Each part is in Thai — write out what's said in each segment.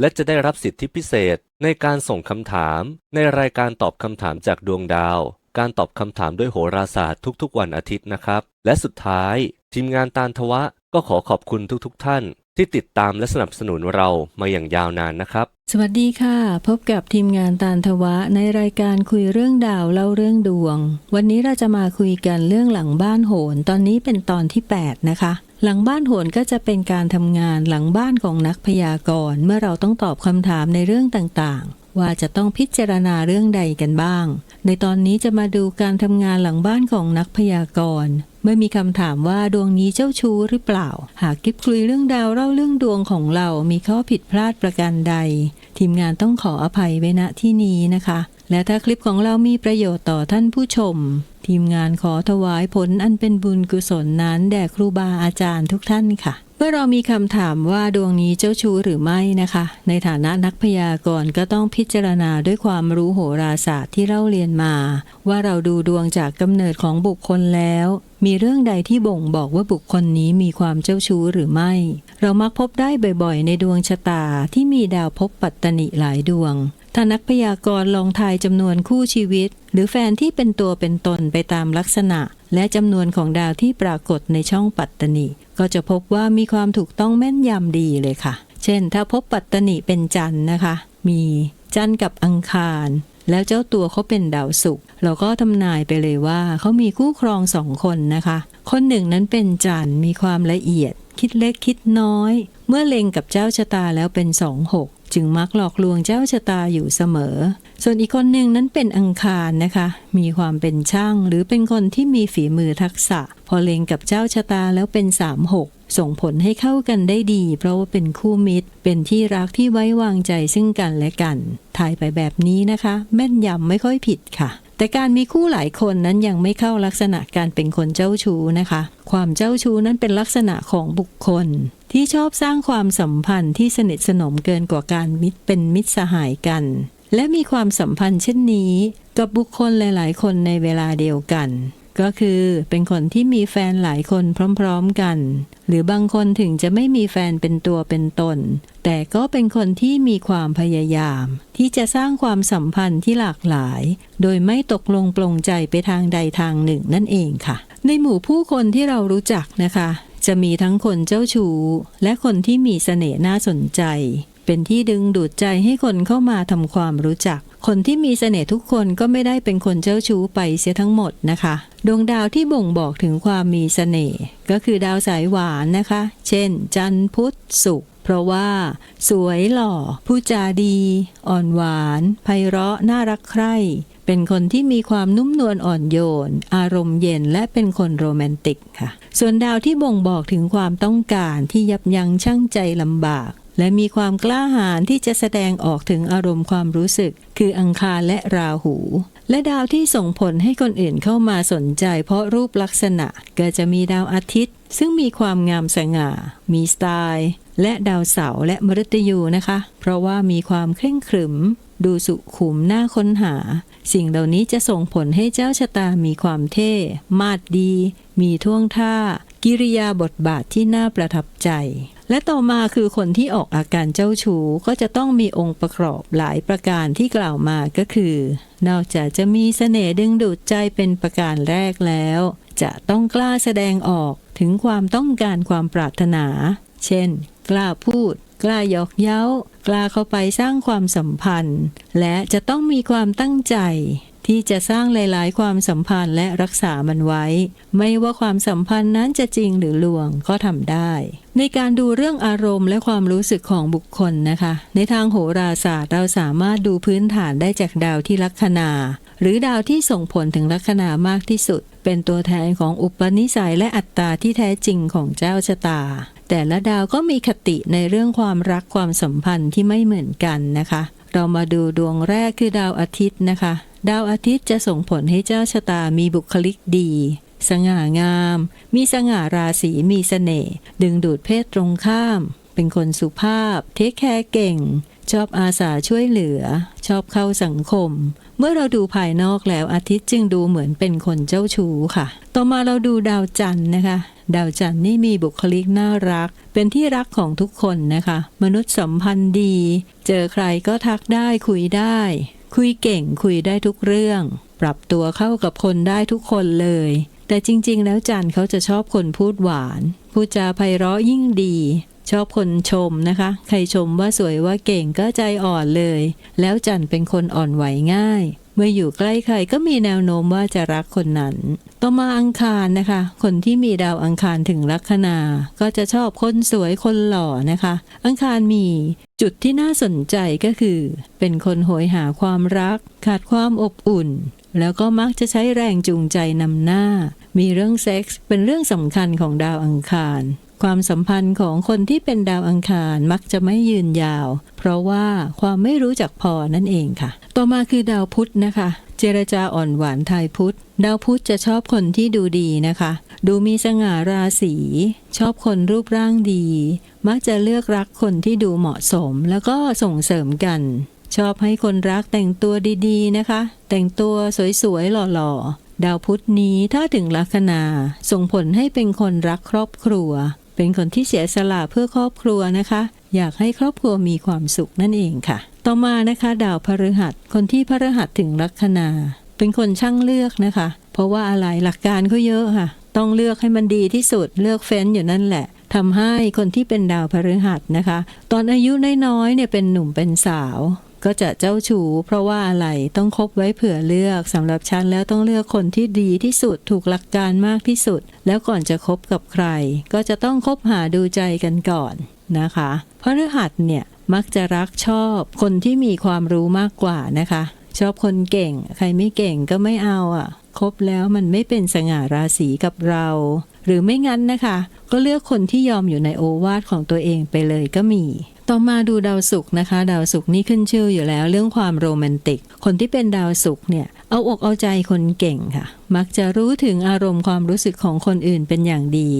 และจะได้รับสิทธิพิเศษในการส่งคำถาม ในรายการตอบคำถามจากดวงดาว การตอบคำถามด้วยโหราศาสตร์ทุกๆ วันอาทิตย์นะครับ และสุดท้าย ทีมงานตาลทวะก็ขอขอบคุณทุกๆ ท่าน ที่ติดตามและสนับสนุนเรามาอย่างยาวนานนะครับ สวัสดีค่ะ พบกับทีมงานตาลทวะในรายการคุยเรื่องดาวเล่าเรื่องดวง วันนี้เราจะมาคุยกันเรื่องหลังบ้านโหน ตอนนี้เป็นตอนที่ 8 นะคะ หลังบ้านโหนก็จะเป็นการทำงานหลังบ้านของนักพยากรณ์เมื่อเราต้องตอบคำถามในเรื่องต่างๆ ว่าจะต้องพิจารณาเรื่องใดกันบ้าง ในตอนนี้จะมาดูการทำงานหลังบ้านของนักพยากรณ์เมื่อมีคำถามว่าดวงนี้เจ้าชู้หรือเปล่า หากกิ๊บคุยเรื่องดาวเล่าเรื่องดวงของเรามีข้อผิดพลาดประการใด ทีมงานต้องขออภัยไว้ณที่นี้นะคะ และถ้าคลิปของเรามีประโยชน์ต่อท่านผู้ชม ทีมงานขอถวายผลอันเป็นบุญกุศลนั้นแด่ครูบาอาจารย์ทุกท่านค่ะ เมื่อเรามีคำถามว่าดวงนี้เจ้าชู้หรือไม่นะคะ ในฐานะนักพยากรณ์ก็ต้องพิจารณาด้วยความรู้โหราศาสตร์ที่เราเรียนมา ว่าเราดูดวงจากกำเนิดของบุคคลแล้วมีเรื่องใดที่บ่งบอกว่าบุคคลนี้มีความเจ้าชู้หรือไม่ เรามักพบได้บ่อยๆ ในดวงชะตาที่มีดาวภพปัตตนิหลายดวง ถ้านักพยากรณ์ลองทายจำนวนคู่ชีวิต หรือแฟนที่เป็นตัวเป็นตนไปตามลักษณะ และจำนวนของดาวที่ปรากฏในช่องปัตตนีก็จะพบว่ามีความถูกต้องแม่นยำดีเลยค่ะ เช่น ถ้าพบปัตตนีเป็นจันทร์นะคะ มีจันทร์กับอังคาร แล้วเจ้าตัวเขาเป็นดาวศุกร์เราก็ทำนายไปเลยว่าเขามีคู่ครองสองคนนะคะ คนหนึ่งนั้นเป็นจันมีความละเอียด คิดเล็กคิดน้อย เมื่อเล็งกับเจ้าชะตาแล้วเป็นสองหกจึงมักหลอกลวงเจ้าชะตาอยู่เสมอ ส่วนอีกคนหนึ่งนั้นเป็นอังคารนะคะ มีความเป็นช่างหรือเป็นคนที่มีฝีมือทักษะ พอเล็งกับเจ้าชะตาแล้วเป็นสามหก ส่งผลให้เข้ากันได้ดี เพราะว่าเป็นคู่มิตร เป็นที่รักที่ไว้วางใจซึ่งกันและกันทายไปแบบนี้นะคะ แม่นยำไม่ค่อยผิดค่ะ แต่การมีคู่หลายคนนั้นยังไม่เข้าลักษณะการเป็นคนเจ้าชู้นะคะ ความเจ้าชู้นั้นเป็นลักษณะของบุคคล ที่ชอบสร้างความสัมพันธ์ที่สนิทสนมเกินกว่าการมิตรเป็นมิตรสหายกันและมีความสัมพันธ์เช่นนี้ กับบุคคลหลาย ๆ คนในเวลาเดียวกัน ก็คือเป็นคนที่มีแฟนหลายคนพร้อมๆกัน หรือบางคนถึงจะไม่มีแฟนเป็นตัวเป็นตน แต่ก็เป็นคนที่มีความพยายาม ที่จะสร้างความสัมพันธ์ที่หลากหลาย โดยไม่ตกลงปลงใจไปทางใดทางหนึ่งนั่นเองค่ะ ในหมู่ผู้คนที่เรารู้จักนะคะ จะมีทั้งคนเจ้าชู้และคนที่มีเสน่ห์น่าสนใจ เป็นที่ดึงดูดใจให้คนเข้ามาทำความรู้จัก คนที่มีเสน่ห์ทุกคนก็ไม่ได้เป็นคนเจ้าชู้ไปเสียทั้งหมดนะคะ ดวงดาวที่บ่งบอกถึงความมีเสน่ห์ก็คือดาวสายหวานนะคะ เช่น จันทร์พุธศุกร์เพราะว่า สวยหล่อผู้จาดี อ่อนหวานไพเราะน่ารักใคร่เป็นคนที่มีความนุ่มนวลอ่อนโยน อารมณ์เย็นและเป็นคนโรแมนติกค่ะ ส่วนดาวที่บ่งบอกถึงความต้องการที่ยับยั้งชั่งใจลำบาก และมีความกล้าหาญที่จะแสดงออกถึงอารมณ์ความรู้สึก คืออังคารและราหู และดาวที่ส่งผลให้คนอื่นเข้ามาสนใจ เพราะรูปลักษณะก็จะมีดาวอาทิตย์ ซึ่งมีความงามสง่า มีสไตล์ และดาวเสาร์และมฤตยูนะคะ เพราะว่ามีความเคร่งขรึม ดูสุขุมน่าค้นหา สิ่งเหล่านี้จะส่งผลให้เจ้าชะตามีความเท่ มาดดี มีท่วงท่า กิริยาบทบาทที่น่าประทับใจ และต่อมาคือคนที่ออกอาการเจ้าชู้ก็จะต้องมีองค์ประกอบหลายประการที่กล่าวมาก็คือ นอกจากจะมีเสน่ห์ดึงดูดใจเป็นประการแรกแล้ว จะต้องกล้าแสดงออกถึงความต้องการความปรารถนา เช่น กล้าพูด กล้ายอกเย้า กล้าเข้าไปสร้างความสัมพันธ์ และจะต้องมีความตั้งใจ ที่จะสร้างหลาย ๆ ความสัมพันธ์และรักษามันไว้ ไม่ว่าความสัมพันธ์นั้นจะจริงหรือลวงก็ทำได้ ในการดูเรื่องอารมณ์และความรู้สึกของบุคคลนะคะ ในทางโหราศาสตร์เราสามารถดูพื้นฐานได้จากดาวที่ลัคนาหรือดาวที่ส่งผลถึงลัคนามากที่สุด เป็นตัวแทนของอุปนิสัยและอัตตาที่แท้จริงของเจ้าชะตา แต่ละดาวก็มีคติในเรื่องความรักความสัมพันธ์ที่ไม่เหมือนกันนะคะ เรามาดูดวงแรกคือดาวอาทิตย์นะคะ ดาวอาทิตย์จะส่งผลให้เจ้าชะตามีบุคลิกดี สง่างาม มีสง่าราศีมีเสน่ห์ดึงดูดเพศตรงข้าม เป็นคนสุภาพ เทคแคร์เก่ง ชอบอาสาช่วยเหลือ ชอบเข้าสังคม เมื่อเราดูภายนอกแล้วอาทิตย์จึงดูเหมือนเป็นคนเจ้าชู้ค่ะ ต่อมาเราดูดาวจันทร์นะคะดาวจันทร์นี่มีบุคลิกน่ารัก เป็นที่รักของทุกคนนะคะ มนุษย์สัมพันธ์ดี เจอใครก็ทักได้คุยได้ คุยเก่งคุยได้ทุกเรื่อง ปรับตัวเข้ากับคนได้ทุกคนเลย แต่จริง ๆ แล้วจันเขาจะชอบคนพูดหวานพูดจาไพเราะยิ่งดี ชอบคนชมนะคะ ใครชมว่าสวยว่าเก่งก็ใจอ่อนเลย แล้วจันเป็นคนอ่อนไหวง่าย เมื่ออยู่ใกล้ใครก็มีแนวโน้มว่าจะรักคนนั้น ต่อมาอังคารนะคะ คนที่มีดาวอังคารถึงลัคนา ก็จะชอบคนสวยคนหล่อนะคะ อังคารมีจุดที่น่าสนใจก็คือ เป็นคนโหยหาความรัก ขาดความอบอุ่น แล้วก็มักจะใช้แรงจูงใจนำหน้า มีเรื่องเซ็กส์เป็นเรื่องสำคัญของดาวอังคาร ความสัมพันธ์ของคนที่เป็นดาวอังคารมักจะไม่ยืนยาว เพราะว่าความไม่รู้จักพอนั่นเองค่ะ ต่อมาคือดาวพุธนะคะ เจรจาอ่อนหวานไทยพุธ ดาวพุธจะชอบคนที่ดูดีนะคะ ดูมีสง่าราศีชอบคนรูปร่างดี มักจะเลือกรักคนที่ดูเหมาะสม แล้วก็ส่งเสริมกัน ชอบให้คนรักแต่งตัวดีๆนะคะ แต่งตัวสวยๆหล่อๆดาวพุธนี้ถ้าถึงลัคนาส่งผลให้เป็นคนรักครอบครัว เป็นคนที่เสียสละเพื่อครอบครัวนะคะ อยากให้ครอบครัวมีความสุขนั่นเองค่ะ ต่อมานะคะดาวพฤหัส คนที่พฤหัสถึงลัคนา เป็นคนช่างเลือกนะคะ เพราะว่าอะไรหลักการเขาเยอะค่ะ ต้องเลือกให้มันดีที่สุดเลือกเฟ้นอยู่นั่นแหละทำให้คนที่เป็นดาวพฤหัสนะคะ ตอนอายุน้อยๆเนี่ยเป็นหนุ่มเป็นสาว ก็จะเจ้าชู้เพราะว่าอะไรต้องคบไว้เผื่อเลือกสำหรับฉันแล้วต้องเลือกคนที่ดีที่สุดถูกหลักการมากที่สุด แล้วก่อนจะคบกับใคร ก็จะต้องคบหาดูใจกันก่อนนะคะเพราะฤหัสเนี่ยมักจะรักชอบคนที่มีความรู้มากกว่านะคะ ชอบคนเก่ง ใครไม่เก่งก็ไม่เอาอะคบแล้วมันไม่เป็นสง่าราศีกับเรา หรือไม่งั้นนะคะ ก็เลือกคนที่ยอมอยู่ในโอวาทของตัวเองไปเลยก็มี ต่อมาดูดาวศุกร์นะคะ ดาวศุกร์นี่ขึ้นชื่ออยู่แล้ว เรื่องความโรแมนติก คนที่เป็นดาวศุกร์เนี่ยเอาอกเอาใจคนเก่งค่ะ มักจะรู้ถึงอารมณ์ความรู้สึกของคนอื่นเป็นอย่างดี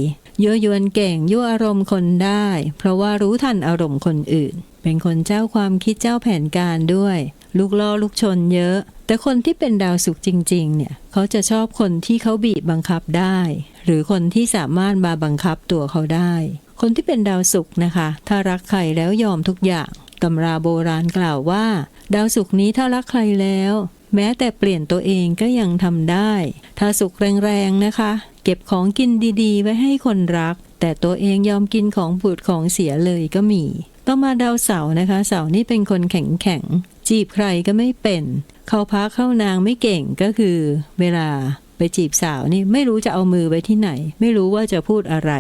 ยั่วยวนเก่งยั่วอารมณ์คนได้ เพราะว่ารู้ทันอารมณ์คนอื่น เป็นคนเจ้าความคิดเจ้าแผนการด้วย ลูกล่อลูกชนเยอะ แต่คนที่เป็นดาวศุกจริง ๆ เนี่ย เขาจะชอบคนที่เขาบีบบังคับได้ หรือคนที่สามารถมาบังคับตัวเขาได้ คนที่เป็นดาวศุกร์นะคะ ถ้ารักใครแล้วยอมทุกอย่างตำราโบราณกล่าวว่า ดาวศุกร์นี้ถ้ารักใครแล้ว แม้แต่เปลี่ยนตัวเองก็ยังทำได้ ถ้าสุขแรงๆนะคะ เก็บของกินดีๆ ไว้ให้คนรัก แต่ตัวเองยอมกินของบูดของเสียเลยก็มี ต่อมาดาวเสาร์นะคะ เสาร์นี่เป็นคนแข็งแข็งๆจีบใครก็ไม่เป็น เข้าพักเข้านางไม่เก่งก็คือ เวลาไปจีบสาวนี่ไม่รู้จะเอามือไว้ที่ไหน ไม่รู้ว่าจะพูดอะไร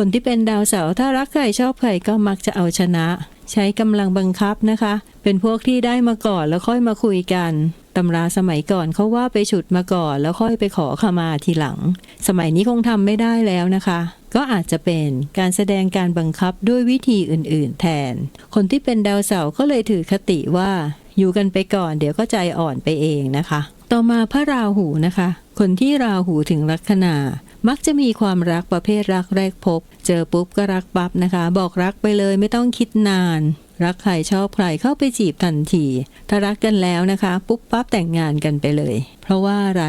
คนที่เป็นดาวเสาร์ถ้ารักใครชอบใครก็มักจะเอาชนะ ใช้กำลังบังคับนะคะ เป็นพวกที่ได้มาก่อนแล้วค่อยมาคุยกันตำราสมัยก่อนเขาว่าไปฉุดมาก่อน แล้วค่อยไปขอขมาทีหลัง สมัยนี้คงทำไม่ได้แล้วนะคะ ก็อาจจะเป็นการแสดงการบังคับด้วยวิธีอื่น ๆ แทน คนที่เป็นดาวเสาร์ก็เลยถือคติว่า อยู่กันไปก่อนเดี๋ยวก็ใจอ่อนไปเองนะคะ ต่อมาพระราหูนะคะ คนที่ราหูถึงลัคนา มักจะมีความรักประเภทรักแรกพบ เจอปุ๊บก็รักปั๊บนะคะ บอกรักไปเลยไม่ต้องคิดนาน รักใครชอบใครเข้าไปจีบทันที ถ้ารักกันแล้วนะคะ ปุ๊บปั๊บแต่งงานกันไปเลย เพราะว่าอะไร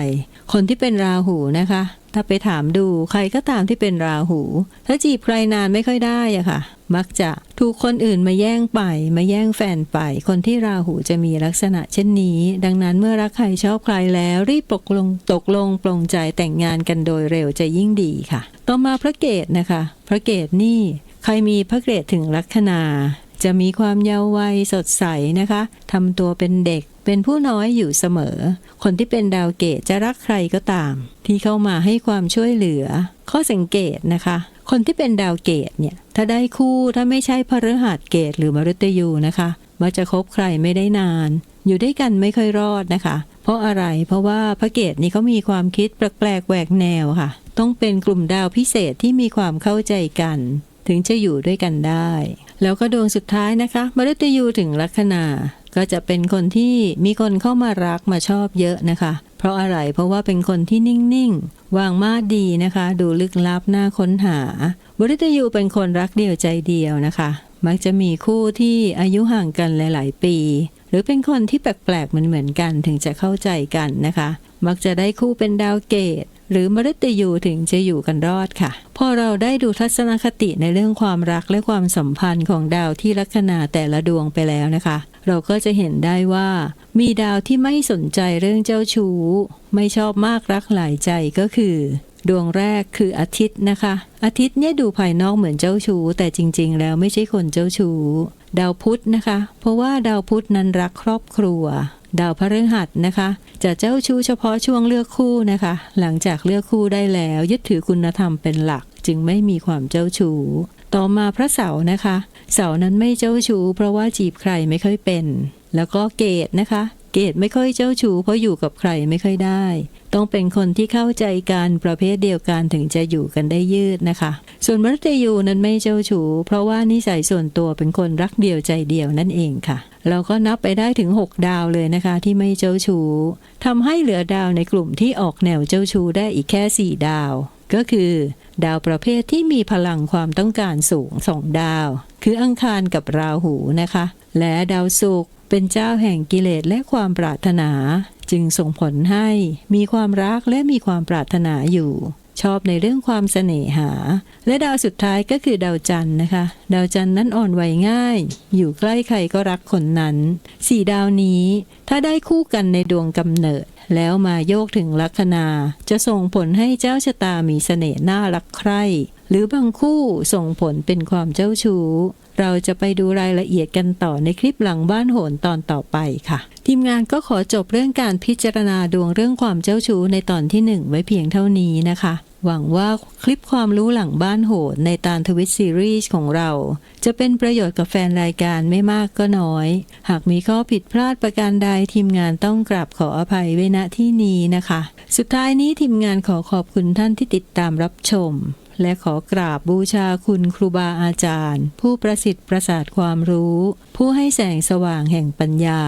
คนที่เป็นราหูนะคะ ถ้าไปถามดูใครก็ตามที่เป็นราหู ถ้าจีบใครนานไม่ค่อยได้อะค่ะ มักจะถูกคนอื่นมาแย่งไป มาแย่งแฟนไป คนที่ราหูจะมีลักษณะเช่นนี้ ดังนั้นเมื่อรักใครชอบใครแล้วรีบตกลงตกลงปลงใจแต่งงานกันโดยเร็วจะยิ่งดีค่ะ ต่อมาพระเกตนะคะ พระเกตนี่ใครมีพระเกตถึงลัคนาจะมีความเยาว์วัยสดใสนะคะทำตัวเป็นเด็ก เป็นผู้น้อยอยู่เสมอ คนที่เป็นดาวเกตจะรักใครก็ตาม ที่เข้ามาให้ความช่วยเหลือ ข้อสังเกตนะคะ คนที่เป็นดาวเกตเนี่ยถ้าได้คู่ถ้าไม่ใช่พฤหัสเกตหรือมฤตยูนะคะว่าจะคบใครไม่ได้นาน อยู่ด้วยกันไม่ค่อยรอดนะคะ เพราะอะไรเพราะว่าพระเกตนี่เขามีความคิดแปลกๆแหวกแนวค่ะ ต้องเป็นกลุ่มดาวพิเศษที่มีความเข้าใจกัน ถึงจะอยู่ด้วยกันได้ แล้วก็ดวงสุดท้ายนะคะมฤตยูถึงลัคนา ก็จะเป็นคนที่มีคนเข้ามารักมาชอบเยอะนะคะ เพราะอะไรเพราะว่าเป็นคนที่นิ่งๆ วางมาดดีนะคะ ดูลึกลับน่าค้นหาบริตยูเป็นคนรักเดียวใจเดียวนะคะ มักจะมีคู่ที่อายุห่างกันหลาย ๆ ปี หรือเป็นคนที่แปลกๆเหมือนๆกันถึงจะเข้าใจกันนะคะ มักจะได้คู่เป็นดาวเกตหรือมฤตยูถึงจะอยู่กันรอดค่ะ พอเราได้ดูทัศนคติในเรื่องความรักและความสัมพันธ์ของดาวที่ลัคนาแต่ละดวงไปแล้วนะคะ เราก็จะเห็นได้ว่า มีดาวที่ไม่สนใจเรื่องเจ้าชู้ ไม่ชอบมากรักหลายใจก็คือ ดวงแรกคืออาทิตย์นะคะ อาทิตย์เนี่ยดูภายนอกเหมือนเจ้าชู้ แต่จริง ๆ แล้วไม่ใช่คนเจ้าชู้ ดาวพุธนะคะ เพราะว่าดาวพุธนั้นรักครอบครัว ดาวพฤหัสนะคะ จะเจ้าชู้เฉพาะช่วงเลือกคู่นะคะ หลังจากเลือกคู่ได้แล้วยึดถือคุณธรรมเป็นหลักจึงไม่มีความเจ้าชู้ ต่อมาพระเสาร์นะคะ เสาร์นั้นไม่เจ้าชู้เพราะว่าจีบใครไม่ค่อยเป็น แล้วก็เกตนะคะ เกตไม่ค่อยเจ้าชู้เพราะอยู่กับใครไม่ค่อยได้ ต้องเป็นคนที่เข้าใจกันประเภทเดียวกันถึงจะอยู่กันได้ยืดนะคะ ส่วนมฤตยูนั้นไม่เจ้าชู้เพราะว่านิสัยส่วนตัวเป็นคนรักเดียวใจเดียวนั่นเองค่ะ เราก็นับไปได้ถึง 6 ดาวเลยนะคะ ที่ไม่เจ้าชู้ทำให้เหลือดาวในกลุ่มที่ออกแนวเจ้าชู้ได้อีกแค่ 4 ดาว ก็คือ ดาวประเภทที่มีพลังความต้องการสูงสองดาว คืออังคารกับราหูนะคะ และดาวศุกร์เป็นเจ้าแห่งกิเลสและความปรารถนา จึงส่งผลให้มีความรักและมีความปรารถนาอยู่ ชอบในเรื่องความเสน่หา และดาวสุดท้ายก็คือดาวจันทร์นะคะ ดาวจันทร์นั้นอ่อนไหวง่าย อยู่ใกล้ใครก็รักคนนั้นสี่ดาวนี้ ถ้าได้คู่กันในดวงกำเนิด แล้วมาโยกถึงลัคนา จะส่งผลให้เจ้าชะตามีเสน่ห์น่ารักใคร่หรือบางคู่ส่งผลเป็นความเจ้าชู้ เราจะไปดูรายละเอียดกันต่อในคลิปหลังบ้านโหนตอนต่อไปค่ะ ทีมงานก็ขอจบเรื่องการพิจารณาดวงเรื่องความเจ้าชู้ในตอนที่หนึ่งไว้เพียงเท่านี้นะคะ หวังว่าคลิปความรู้หลังบ้านโหนในตานทวิตซีรีส์ของเรา จะเป็นประโยชน์กับแฟนรายการไม่มากก็น้อย หากมีข้อผิดพลาดประการใดทีมงานต้องกราบขออภัยไว้ณที่นี้นะคะ สุดท้ายนี้ทีมงานขอขอบคุณท่านที่ติดตามรับชม และขอกราบบูชาคุณครูบาอาจารย์ ผู้ประสิทธิ์ประสาทความรู้ ผู้ให้แสงสว่างแห่งปัญญา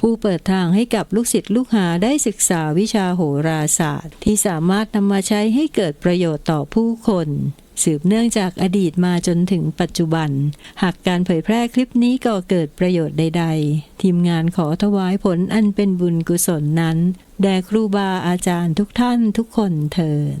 ผู้เปิดทางให้กับลูกศิษย์ลูกหาได้ศึกษาวิชาโหราศาสตร์ ที่สามารถนำมาใช้ให้เกิดประโยชน์ต่อผู้คนสืบเนื่องจากอดีตมาจนถึงปัจจุบัน หากการเผยแพร่คลิปนี้ก่อเกิดประโยชน์ใด ๆ ทีมงานขอถวายผลอันเป็นบุญกุศลนั้น แด่ครูบาอาจารย์ทุกท่านทุกคนเทิน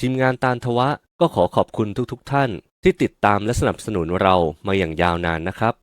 ทีมงานตาลทวะก็ขอขอบคุณทุกๆท่านที่ติดตามและสนับสนุนเรามาอย่างยาวนานนะครับ